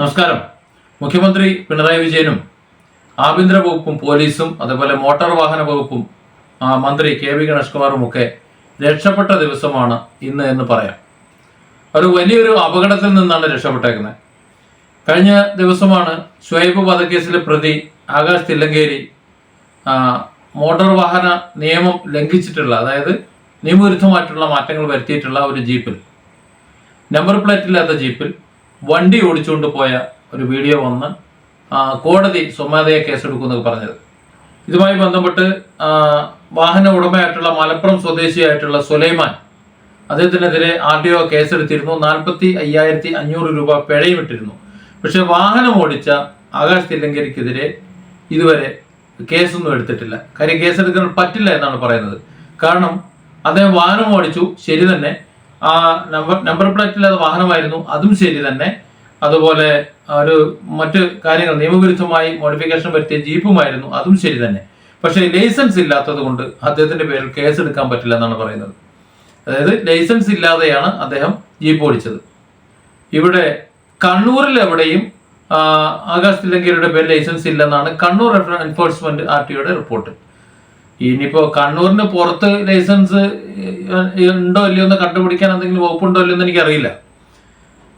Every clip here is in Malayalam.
നമസ്കാരം. മുഖ്യമന്ത്രി പിണറായി വിജയനും ആഭ്യന്തര വകുപ്പും പോലീസും അതുപോലെ മോട്ടോർ വാഹന വകുപ്പും മന്ത്രി കെ വി ഗണേഷ് കുമാറും ഒക്കെ രക്ഷപ്പെട്ട ദിവസമാണ് ഇന്ന് എന്ന് പറയാം. ഒരു വലിയൊരു അപകടത്തിൽ നിന്നാണ് രക്ഷപ്പെട്ടേക്കുന്നത്. കഴിഞ്ഞ ദിവസമാണ് ഷുഹൈബ് വധക്കേസിലെ പ്രതി ആകാശ് തില്ലങ്കേരി മോട്ടോർ വാഹന നിയമം ലംഘിച്ചിട്ടുള്ള അതായത് നിയമവിരുദ്ധമായിട്ടുള്ള മാറ്റങ്ങൾ വരുത്തിയിട്ടുള്ള ഒരു ജീപ്പിൽ നമ്പർ പ്ലേറ്റ് ഇല്ലാത്ത ജീപ്പിൽ വണ്ടി ഓടിച്ചുകൊണ്ട് പോയ ഒരു വീഡിയോ വന്ന് കോടതി സ്വമേധയെ കേസെടുക്കുമെന്നൊക്കെ പറഞ്ഞത്. ഇതുമായി ബന്ധപ്പെട്ട് വാഹന ഉടമയായിട്ടുള്ള മലപ്പുറം സ്വദേശിയായിട്ടുള്ള സുലൈമാൻ അദ്ദേഹത്തിനെതിരെ ആർ ടി ഒ കേസെടുത്തിരുന്നു. നാൽപ്പത്തി അയ്യായിരത്തി അഞ്ഞൂറ് രൂപ പിഴയും ഇട്ടിരുന്നു പക്ഷെ വാഹനം ഓടിച്ച ആകാശ് തില്ലങ്കരിക്കെതിരെ ഇതുവരെ കേസൊന്നും എടുത്തിട്ടില്ല. കാര്യം കേസെടുക്കാൻ പറ്റില്ല എന്നാണ് പറയുന്നത്. കാരണം അദ്ദേഹം വാഹനം ഓടിച്ചു. ശരി തന്നെ. ആ നമ്പർ നമ്പർ പ്ലേറ്റ് ഇല്ലാത്ത വാഹനമായിരുന്നു. അതും ശരി തന്നെ. അതുപോലെ ഒരു മറ്റ് കാര്യങ്ങൾ നിയമവിരുദ്ധമായി മോഡിഫിക്കേഷൻ വരുത്തിയ ജീപ്പുമായിരുന്നു. അതും ശരി തന്നെ. പക്ഷേ ലൈസൻസ് ഇല്ലാത്തത് കൊണ്ട് അദ്ദേഹത്തിന്റെ പേരിൽ കേസ് എടുക്കാൻ പറ്റില്ല എന്നാണ് പറയുന്നത്. അതായത് ലൈസൻസ് ഇല്ലാതെയാണ് അദ്ദേഹം ജീപ്പ് ഓടിച്ചത്. ഇവിടെ കണ്ണൂരിൽ എവിടെയും ആകാശ് തില്ലങ്കേരിയുടെ പേര് ലൈസൻസ് ഇല്ലെന്നാണ് കണ്ണൂർ എൻഫോഴ്സ്മെന്റ് ആർ ടിയുടെ റിപ്പോർട്ട് ഇനിയിപ്പോ കണ്ണൂരിന് പുറത്ത് ലൈസൻസ് ഉണ്ടോ ഇല്ലയോ എന്ന് കണ്ടുപിടിക്കാൻ എന്തെങ്കിലും വകുപ്പുണ്ടോ ഇല്ലയോ എന്ന് എനിക്കറിയില്ല.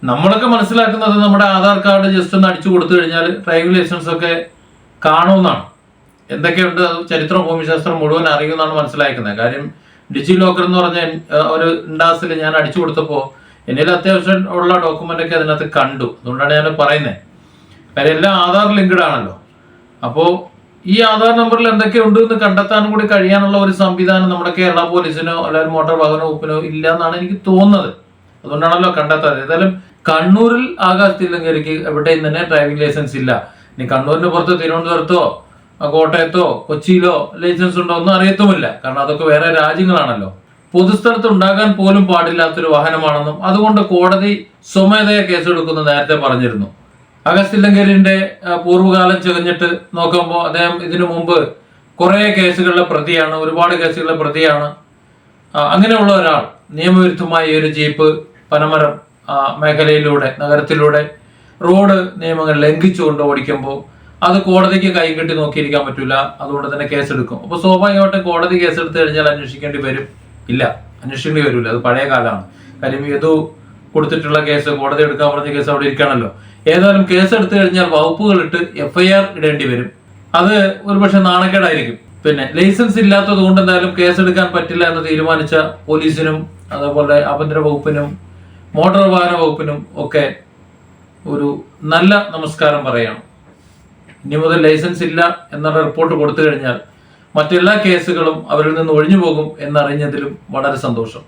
നമ്മളൊക്കെ മനസ്സിലാക്കുന്നത് നമ്മുടെ ആധാർ കാർഡ് ജസ്റ്റ് ഒന്ന് അടിച്ചു കൊടുത്തു കഴിഞ്ഞാൽ ഡ്രൈവിംഗ് ലൈസൻസ് ഒക്കെ കാണുമെന്നാണ്. എന്തൊക്കെയുണ്ട്? അത് ചരിത്ര ഭൂമിശാസ്ത്രം മുഴുവൻ അറിയുമെന്നാണ് മനസ്സിലാക്കുന്നത്. കാര്യം ഡിജി ലോക്കർ എന്ന് പറഞ്ഞ ഒരു ഇൻഡാസിൽ ഞാൻ അടിച്ചു കൊടുത്തപ്പോൾ എന്നിൽ അത്യാവശ്യം ഉള്ള ഡോക്യുമെന്റ് ഒക്കെ അതിനകത്ത് കണ്ടു. അതുകൊണ്ടാണ് ഞാൻ പറയുന്നത് കാര്യം എല്ലാം ആധാർ ലിങ്ക്ഡ് ആണല്ലോ. അപ്പോൾ ഈ ആധാർ നമ്പറിൽ എന്തൊക്കെയുണ്ട് എന്ന് കണ്ടെത്താനും കൂടി കഴിയാനുള്ള ഒരു സംവിധാനം നമ്മുടെ കേരള പോലീസിനോ അല്ലെങ്കിൽ മോട്ടോർ വാഹന വകുപ്പിനോ ഇല്ല എന്നാണ് എനിക്ക് തോന്നുന്നത്. അതുകൊണ്ടാണല്ലോ കണ്ടെത്താതെ ഏതായാലും കണ്ണൂരിൽ ആകാശത്തില്ലെങ്കിൽ എനിക്ക് എവിടെയും തന്നെ ഡ്രൈവിംഗ് ലൈസൻസ് ഇല്ല. ഇനി കണ്ണൂരിന് പുറത്ത് തിരുവനന്തപുരത്തോ കോട്ടയത്തോ കൊച്ചിയിലോ ലൈസൻസ് ഉണ്ടോ ഒന്നും അറിയത്തുമില്ല. കാരണം അതൊക്കെ വേറെ രാജ്യങ്ങളാണല്ലോ. പൊതുസ്ഥലത്ത് ഉണ്ടാകാൻ പോലും പാടില്ലാത്തൊരു വാഹനമാണെന്നും അതുകൊണ്ട് കോടതി സ്വമേധയാ കേസെടുക്കുന്നു നേരത്തെ പറഞ്ഞിരുന്നു. ആ, പൂർവകാലം ചെകഞ്ഞിട്ട് നോക്കുമ്പോൾ അദ്ദേഹം ഇതിനു മുമ്പ് കുറേ കേസുകളിലെ പ്രതിയാണ് ഒരുപാട് കേസുകളിലെ പ്രതിയാണ്. അങ്ങനെയുള്ള ഒരാൾ നിയമവിരുദ്ധമായ ഒരു ജീപ്പ് പനമരം മേഖലയിലൂടെ നഗരത്തിലൂടെ റോഡ് നിയമങ്ങൾ ലംഘിച്ചുകൊണ്ട് ഓടിക്കുമ്പോൾ അത് കോടതിക്ക് കൈകെട്ടി നോക്കിയിരിക്കാൻ പറ്റില്ല അതുകൊണ്ട് തന്നെ കേസെടുക്കും. അപ്പോൾ സ്വാഭാവികമായിട്ടും കോടതി കേസെടുത്ത് കഴിഞ്ഞാൽ അന്വേഷിക്കേണ്ടി വരും. ഇല്ല അന്വേഷിക്കേണ്ടി വരില്ല അത് പഴയ കാലമാണ്. കാര്യം ഏതോ കൊടുത്തിട്ടുള്ള കേസ് കോടതി എടുക്കാൻ പറഞ്ഞ കേസ് അവിടെ ഇരിക്കണമല്ലോ ഏതായാലും കേസ് എടുത്തു കഴിഞ്ഞാൽ വകുപ്പുകൾ ഇട്ട് എഫ്ഐആർ ഇടേണ്ടി വരും. അത് ഒരുപക്ഷെ നാണക്കേടായിരിക്കും. പിന്നെ ലൈസൻസ് ഇല്ലാത്തത് കൊണ്ട് എന്തായാലും കേസെടുക്കാൻ പറ്റില്ല എന്ന് തീരുമാനിച്ച പോലീസിനും അതേപോലെ ആഭ്യന്തര വകുപ്പിനും മോട്ടോർ വാഹന വകുപ്പിനും ഒക്കെ ഒരു നല്ല നമസ്കാരം പറയണം. ഇനി മുതൽ ലൈസൻസ് ഇല്ല എന്നുള്ള റിപ്പോർട്ട് കൊടുത്തു കഴിഞ്ഞാൽ മറ്റെല്ലാ കേസുകളും അവരിൽ നിന്ന് ഒഴിഞ്ഞു പോകും എന്നറിഞ്ഞതിലും വളരെ സന്തോഷം.